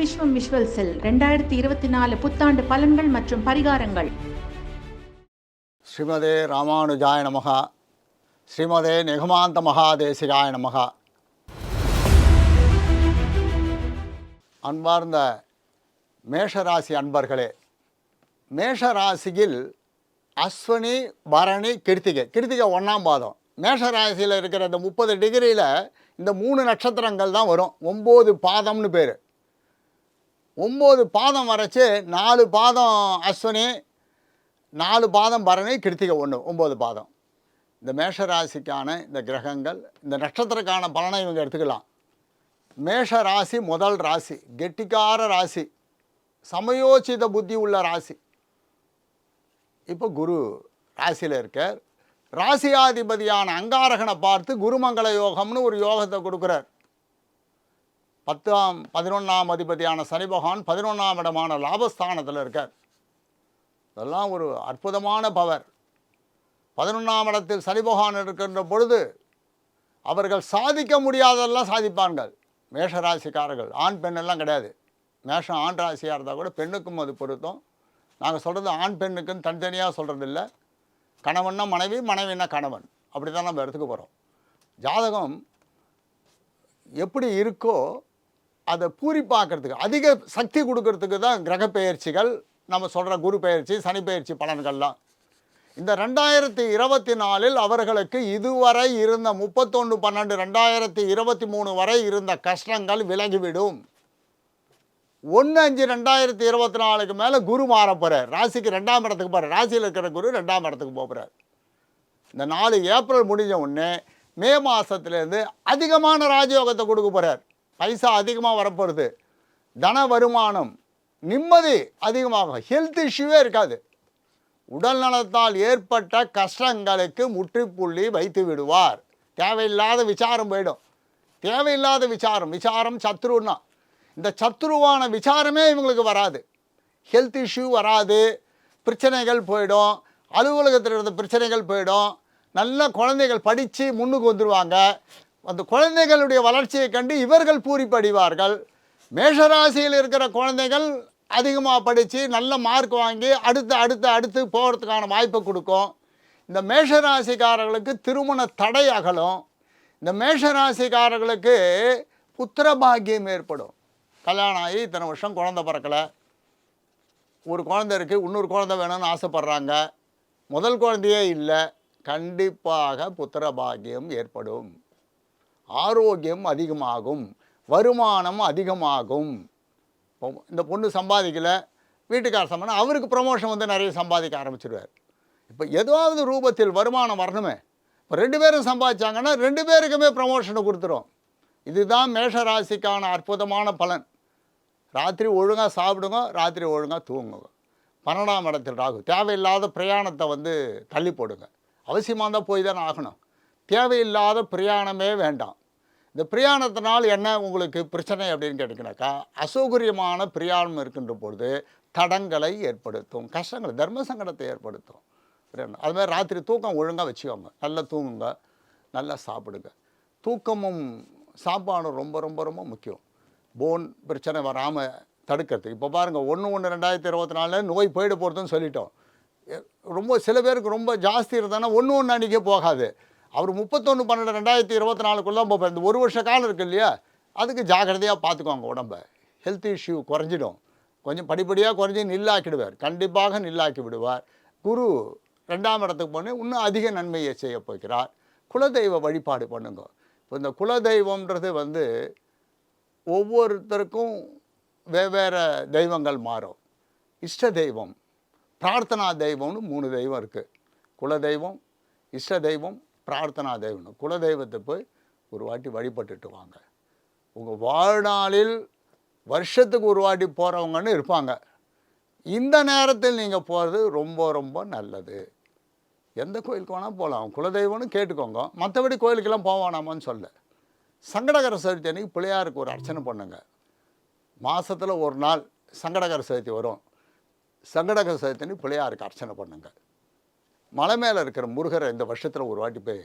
விஸ்வம் visual செல் ரெண்டாயிரத்தி இருபத்தி நாலு புத்தாண்டு பலன்கள் மற்றும் பரிகாரங்கள். ஸ்ரீமதே ராமானுஜாய நமகா ஸ்ரீமதே நெகுமாந்த மகாதேசிகாய நமகா. அன்பார்ந்த மேஷராசி அன்பர்களே மேஷராசியில் அஸ்வினி பரணி கிருத்திகை கிருத்திகை ஒன்றாம் பாதம். மேஷராசியில் இருக்கிற இந்த முப்பது டிகிரியில் இந்த மூணு நட்சத்திரங்கள் தான் வரும். ஒம்பது பாதம்னு பேர். ஒம்பது பாதம் வரைச்சி நாலு பாதம் அஸ்வினி நாலு பாதம் பரணி கிருத்திகை ஒன்று ஒம்பது பாதம். இந்த மேஷ ராசிக்கான இந்த கிரகங்கள் இந்த நட்சத்திரக்கான பலனை இவங்க எடுத்துக்கலாம். மேஷ ராசி முதல் ராசி கெட்டிக்கார ராசி சமயோச்சித புத்தி உள்ள ராசி. இப்போ குரு ராசியில் இருக்கார். ராசியாதிபதியான அங்காரகனை பார்த்து குருமங்கள யோகம்னு ஒரு யோகத்தை கொடுக்குறார். பத்தாம் பதினொன்றாம் அதிபதியான சனி பகவான் பதினொன்றாம் இடமான லாபஸ்தானத்தில் இருக்கார். இதெல்லாம் ஒரு அற்புதமான பவர். பதினொன்றாம் இடத்தில் சனி பகவான் இருக்கின்ற பொழுது அவர்கள் சாதிக்க முடியாததெல்லாம் சாதிப்பார்கள். மேஷ ராசிக்காரர்கள் ஆண் பெண்ணெல்லாம் கிடையாது. மேஷம் ஆண் ராசியாக இருந்தால் கூட பெண்ணுக்கும் அது பொருத்தம். நாங்கள் சொல்கிறது ஆண் பெண்ணுக்குன்னு தனித்தனியாக சொல்கிறதில்ல கணவன்னா மனைவி மனைவின்னா கணவன். அப்படி தான் நம்ம எடுத்துக்க போகிறோம் ஜாதகம் எப்படி இருக்கோ அதை பூரிப்பாக்கிறதுக்கு அதிக சக்தி கொடுக்கறதுக்கு தான் கிரக பெயர்ச்சிகள் நம்ம சொல்கிற குரு பெயர்ச்சி சனி பெயர்ச்சி பலன்கள்லாம். இந்த ரெண்டாயிரத்தி இருபத்தி நாலில் அவர்களுக்கு இதுவரை இருந்த முப்பத்தொன்று பன்னெண்டு ரெண்டாயிரத்தி இருபத்தி மூணு வரை இருந்த கஷ்டங்கள் விலகிவிடும். ஒன்று அஞ்சு ரெண்டாயிரத்தி இருபத்தி நாலுக்கு மேலே குரு மாற போகிறார் ராசிக்கு ரெண்டாம் இடத்துக்கு போகிறார் ராசியில் இருக்கிற குரு ரெண்டாம் இடத்துக்கு போகிறார் இந்த நாலு ஏப்ரல் முடிஞ்ச உடனே மே மாதத்துலேருந்து அதிகமான ராஜயோகத்தை கொடுக்க போகிறார் பைசா அதிகமாக வரப்போகிறது தன வருமானம் நிம்மதி அதிகமாகும். ஹெல்த் இஷ்யூவே இருக்காது. உடல் நலத்தால் ஏற்பட்ட கஷ்டங்களுக்கு முற்றுப்புள்ளி வைத்து விடுவார். தேவையில்லாத விசாரம் போயிடும். தேவையில்லாத விசாரம் விசாரம் சத்ருன்னா. இந்த சத்ருவான விசாரமே இவங்களுக்கு வராது. ஹெல்த் இஷ்யூ வராது. பிரச்சனைகள் போயிடும். அலுவலகத்தில் இருந்த பிரச்சனைகள் போயிடும். நல்ல குழந்தைகள் படித்து முன்னுக்கு வந்துடுவாங்க அந்த குழந்தைகளுடைய வளர்ச்சியை கண்டு இவர்கள் பூரிப்படைவார்கள். மேஷராசியில் இருக்கிற குழந்தைகள் அதிகமாக படித்து நல்ல மார்க் வாங்கி அடுத்து அடுத்து அடுத்து போகிறதுக்கான வாய்ப்பை கொடுக்கும். இந்த மேஷராசிக்காரர்களுக்கு திருமண தடை அகலும். இந்த மேஷராசிக்காரர்களுக்கு புத்திர பாக்கியம் ஏற்படும். கல்யாணம் ஆகி இத்தனை வருஷம் குழந்த பிறக்கலை. ஒரு குழந்தை இருக்குது இன்னொரு குழந்தை வேணும்னு ஆசைப்பட்றாங்க. முதல் குழந்தையே இல்லை. கண்டிப்பாக புத்திர பாக்கியம் ஏற்படும். ஆரோக்கியம் அதிகமாகும் வருமானம் அதிகமாகும். இப்போ இந்த பொண்ணு சம்பாதிக்கல வீட்டுக்கார சம்பாதி அவருக்கு ப்ரமோஷன் வந்து நிறைய சம்பாதிக்க ஆரம்பிச்சிடுவார் இப்போ ஏதாவது ரூபத்தில் வருமானம் வரணுமே இப்போ ரெண்டு பேரும் சம்பாதிச்சாங்கன்னா ரெண்டு பேருக்குமே ப்ரமோஷனை கொடுத்துரும். இதுதான் மேஷ ராசிக்கான அற்புதமான பலன். ராத்திரி ஒழுங்காக சாப்பிடுங்க ராத்திரி ஒழுங்காக தூங்குங்க. பன்னெண்டாம் இடத்தில் ராகு தேவையில்லாத பிரயாணத்தை வந்து தள்ளி போடுங்க. அவசியமாக தான் போய் தானே ஆகணும். தேவையில்லாத பிரயாணமே வேண்டாம். இந்த பிரயாணத்தினால் என்ன உங்களுக்கு பிரச்சனை அப்படின்னு கேட்டிங்கனாக்கா அசௌகரியமான பிரயாணம் இருக்கின்ற பொழுது தடங்களை ஏற்படுத்தும் கஷ்டங்களை தர்ம சங்கடத்தை ஏற்படுத்தும். பிரயாணம் அது மாதிரி ராத்திரி தூக்கம் ஒழுங்காக வச்சுக்கோங்க. நல்லா தூங்குங்க. நல்லா சாப்பிடுங்க. தூக்கமும் சாப்பாடும் ரொம்ப ரொம்ப ரொம்ப முக்கியம். போன் பிரச்சனை வராமல் தடுக்கிறதுக்கு. இப்போ பாருங்கள் ஒன்று ஒன்று ரெண்டாயிரத்தி இருபத்தி நாலில் நோய் போயிட போகிறதுன்னு சொல்லிட்டோம். ரொம்ப சில பேருக்கு ரொம்ப ஜாஸ்தி இருந்தானா ஒன்று ஒன்று அன்றைக்கே போகாது. அவர் முப்பத்தொன்று பன்னெண்டு ரெண்டாயிரத்தி இருபத்தி நாலுக்குள்ளே போப்பார் இந்த ஒரு வருஷ காலம் இருக்கு இல்லையா? அதுக்கு ஜாக்கிரதையாக பார்த்துக்கோங்க உடம்பை. ஹெல்த் இஷ்யூ குறைஞ்சிடும். கொஞ்சம் படிப்படியாக குறைஞ்சி நில்லாக்கிடுவார். கண்டிப்பாக நில்லாக்கி விடுவார். குரு ரெண்டாம் இடத்துக்கு போனே இன்னும் அதிக நன்மையை செய்ய போகிறார். குலதெய்வ வழிபாடு பண்ணுங்க. இப்போ இந்த குலதெய்வம்ன்றது வந்து ஒவ்வொருத்தருக்கும் வெவ்வேறு தெய்வங்கள் மாறும். இஷ்ட தெய்வம் பிரார்த்தனா தெய்வம்னு மூணு தெய்வம் இருக்குது குலதெய்வம் இஷ்ட தெய்வம் பிரார்த்தனா தெய்வம் குலதெய்வத்தை போய் ஒரு வாட்டி வழிபட்டுட்டு வாங்க. உங்கள் வாழ்நாளில் வருஷத்துக்கு ஒரு வாட்டி போகிறவங்கன்னு இருப்பாங்க. இந்த நேரத்தில் நீங்கள் போகிறது ரொம்ப ரொம்ப நல்லது. எந்த கோயிலுக்கு வேணால் போகலாம் குலதெய்வம்னு கேட்டுக்கோங்க. மற்றபடி கோயிலுக்கெல்லாம் போவானாமான்னு சொல்ல. சங்கடகர சதுர்த்தி அன்னைக்கு பிள்ளையாருக்கு ஒரு அர்ச்சனை பண்ணுங்க. மாதத்தில் ஒரு நாள் சங்கடகர சதுர்த்தி வரும். சங்கடகர சதுர்த்தி அன்னைக்கு பிள்ளையாருக்கு அர்ச்சனை பண்ணுங்கள் மலை மேலே இருக்கிற முருகரை இந்த வருஷத்தில் ஒரு வாட்டி போய்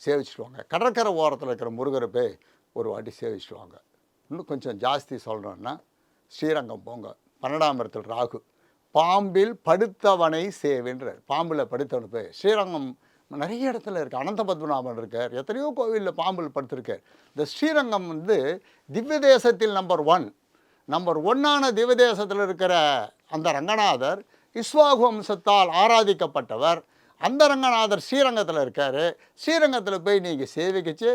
சேவிச்சுடுவாங்க கடற்கரை ஓரத்தில் இருக்கிற முருகரை போய் ஒரு வாட்டி சேவிச்சுடுவாங்க இன்னும் கொஞ்சம் ஜாஸ்தி சொல்கிறோன்னா ஸ்ரீரங்கம் போங்க. பன்னெண்டாம் இடத்தில் ராகு. பாம்பில் படுத்தவனை சேவின்றார். பாம்பில் படுத்தவனை போய் ஸ்ரீரங்கம் நிறைய இடத்துல இருக்குது அனந்த பத்மநாபன் இருக்கார். எத்தனையோ கோவிலில் பாம்பில் படுத்திருக்கார். இந்த ஸ்ரீரங்கம் வந்து திவ்ய தேசத்தில் நம்பர் ஒன் நம்பர் ஒன்னான திவ்ய தேசத்தில் இருக்கிற அந்த ரங்கநாதர் இஸ்வாகு வம்சத்தால் ஆராதிக்கப்பட்டவர். அந்த ரங்கநாதர் ஸ்ரீரங்கத்தில் இருக்கார். ஸ்ரீரங்கத்தில் போய் நீங்கள் சேவிக்கிச்சு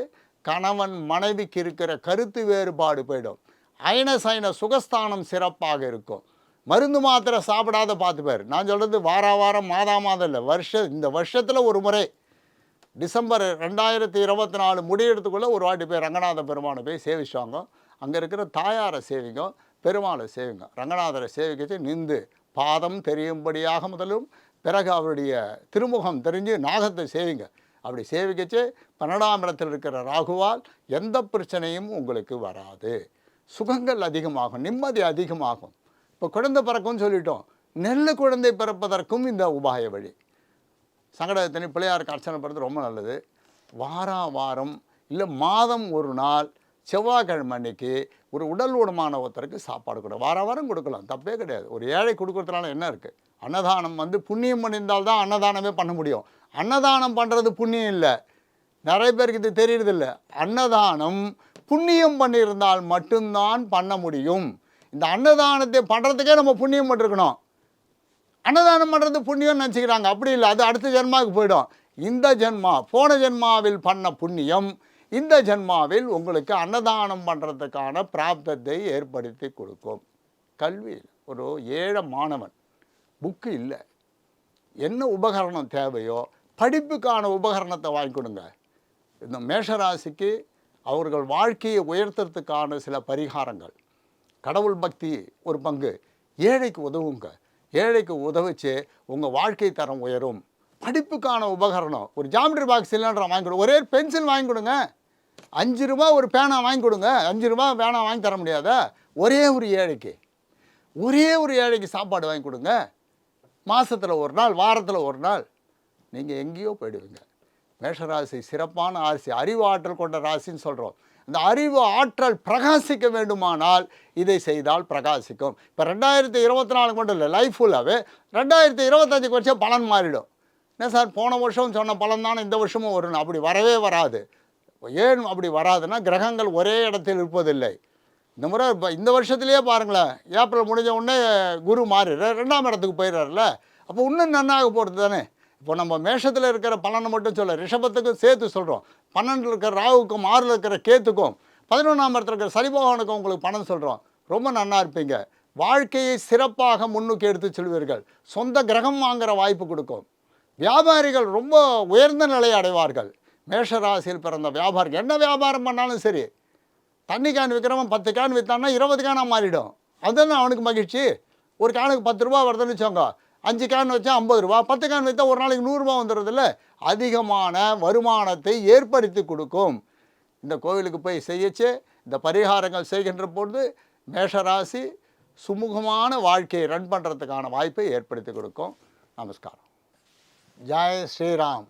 கணவன் மனைவிக்கு இருக்கிற கருத்து வேறுபாடு போயிடும். அயன சைன சுகஸ்தானம் சிறப்பாக இருக்கும். மருந்து மாத்திரை சாப்பிடாத பார்த்துப்பார். நான் சொல்கிறது வார வாரம் மாதா மாதம் இல்லை வருஷ இந்த வருஷத்தில் ஒரு முறை. டிசம்பர் ரெண்டாயிரத்தி இருபத்தி நாலு முடியறதுக்குள்ளே ஒரு வாட்டி போய் ரங்கநாத பெருமானை போய் சேவிச்சாங்க. அங்கே இருக்கிற தாயாரை சேவிங்க பெருமாளை சேவிங்க. ரங்கநாதரை சேவிக்கிச்சு நின்று பாதம் தெரியும்படியாக முதலும் பிறகு அவருடைய திருமுகம் தெரிஞ்சு நாகத்தை சேவிங்க. அப்படி சேவிக்கச்சு பன்னெண்டாம் இடத்தில் இருக்கிற ராகுவால் எந்த பிரச்சனையும் உங்களுக்கு வராது. சுகங்கள் அதிகமாகும் நிம்மதி அதிகமாகும். இப்போ குழந்தை பிறக்கும்னு சொல்லிட்டோம். நெல் குழந்தை பிறப்பதற்கும் இந்த உபாய வழி. சங்கடத்தனி பிள்ளையாருக்கு அர்ச்சனை பண்ணுறது ரொம்ப நல்லது. வாரம் வாரம் இல்லை மாதம் ஒரு நாள் செவ்வாய்க்கிழமை அன்னைக்கு ஒரு உடல் ஊனமான ஒருத்தருக்கு சாப்பாடு கொடு. வார வாரம் கொடுக்கலாம். தப்பே கிடையாது. ஒரு ஏழை கொடுக்குறதுனால என்ன இருக்குது அன்னதானம் வந்து புண்ணியம் பண்ணியிருந்தால் தான் அன்னதானமே பண்ண முடியும். அன்னதானம் பண்ணுறது புண்ணியம் இல்லை. நிறைய பேருக்கு இது தெரியறதில்ல அன்னதானம் புண்ணியம் பண்ணியிருந்தால் மட்டும்தான் பண்ண முடியும். இந்த அன்னதானத்தை பண்ணுறதுக்கே நம்ம புண்ணியம் பண்ணிருக்கணும். அன்னதானம் பண்ணுறது புண்ணியம்னு நினச்சிக்கிறாங்க. அப்படி இல்லை. அது அடுத்த ஜென்மாவுக்கு போயிடும். இந்த ஜென்மா போன ஜென்மாவில் பண்ண புண்ணியம். இந்த ஜென்மாவில் உங்களுக்கு அன்னதானம் பண்ணுறதுக்கான பிராப்தத்தை ஏற்படுத்தி கொடுக்கும். கல்வி ஒரு ஏழை மாணவன் புக்கு இல்லை. என்ன உபகரணம் தேவையோ படிப்புக்கான உபகரணத்தை வாங்கி கொடுங்க. இந்த மேஷராசிக்கு அவர்கள் வாழ்க்கையை உயர்த்துறதுக்கான சில பரிகாரங்கள். கடவுள் பக்தி ஒரு பங்கு. ஏழைக்கு உதவுங்க. ஏழைக்கு உதவிச்சு உங்கள் வாழ்க்கை தரம் உயரும். படிப்புக்கான உபகரணம். ஒரு ஜாமெட்ரி பாக்ஸ் சிலிண்டரை வாங்கி கொடுங்க ஒரே பென்சில் வாங்கி கொடுங்க. அஞ்சு ரூபா ஒரு பேனா வாங்கி கொடுங்க. அஞ்சு ரூபா பேனா வாங்கி தர முடியாதா? ஒரே ஒரு ஏழைக்கு. ஒரே ஒரு ஏழைக்கு சாப்பாடு வாங்கி கொடுங்க. மாதத்தில் ஒரு நாள் வாரத்தில் ஒரு நாள். நீங்கள் எங்கேயோ போயிடுவீங்க. மேஷராசி சிறப்பான ராசி அறிவு ஆற்றல் கொண்ட ராசின்னு சொல்கிறோம் இந்த அறிவு ஆற்றல் பிரகாசிக்க வேண்டுமானால் இதை செய்தால் பிரகாசிக்கும். இப்போ ரெண்டாயிரத்தி இருபத்தி நாலு மட்டும் இல்லை லைஃப் ஃபுல்லாகவே ரெண்டாயிரத்தி இருபத்தஞ்சுக்கு வருஷம் பலன் மாறிடும். என்ன சார் போன வருஷம் சொன்ன பலன் தானே இந்த வருஷமும் வரும் அப்படி வரவே வராது. ஏன் அப்படி வராதுன்னா கிரகங்கள் ஒரே இடத்தில் இருப்பதில்லை. இந்த முறை இப்போ இந்த வருஷத்துலேயே பாருங்களேன் ஏப்ரல் முடிஞ்ச உடனே குரு மாறிடுற ரெண்டாம் இடத்துக்கு போயிடுறாருல அப்போ இன்னும் நன்னாக போகிறது தானே? இப்போ நம்ம மேஷத்தில் இருக்கிற பலனை மட்டும் சொல்ல ரிஷபத்துக்கும் சேர்த்து சொல்கிறோம் பன்னெண்டில் இருக்கிற ராகுக்கும் ஆறில் இருக்கிற கேத்துக்கும் பதினொன்றாம் இடத்துல இருக்கிற சனிபகவானுக்கும் உங்களுக்கு பணம் சொல்கிறோம் ரொம்ப நன்னா இருப்பீங்க. வாழ்க்கையை சிறப்பாக முன்னுக்கு எடுத்து செல்வீர்கள். சொந்த கிரகம் வாங்குகிற வாய்ப்பு கொடுக்கும். வியாபாரிகள் ரொம்ப உயர்ந்த நிலையை அடைவார்கள். மேஷராசியில் பிறந்த வியாபாரம் என்ன வியாபாரம் பண்ணாலும் சரி தண்ணி கேன் விற்கிறவன் பத்து கேன் விற்றான்னா இருபது கேனாக மாறிடும். அதுதானே அவனுக்கு மகிழ்ச்சி? ஒரு கேனுக்கு பத்து ரூபா வருதுன்னு வச்சோங்க அஞ்சு கேன் வச்சா ஐம்பது ரூபா பத்து கேன் விற்றா ஒரு நாளைக்கு நூறுரூவா வந்துடுறதில்ல. அதிகமான வருமானத்தை ஏற்படுத்தி கொடுக்கும். இந்த கோவிலுக்கு போய் செய்யச்சு. இந்த பரிகாரங்கள் செய்கின்ற பொழுது மேஷராசி சுமூகமான வாழ்க்கையை ரன் பண்ணுறதுக்கான வாய்ப்பை ஏற்படுத்தி கொடுக்கும். நமஸ்காரம். ஜாய் ஸ்ரீராம்.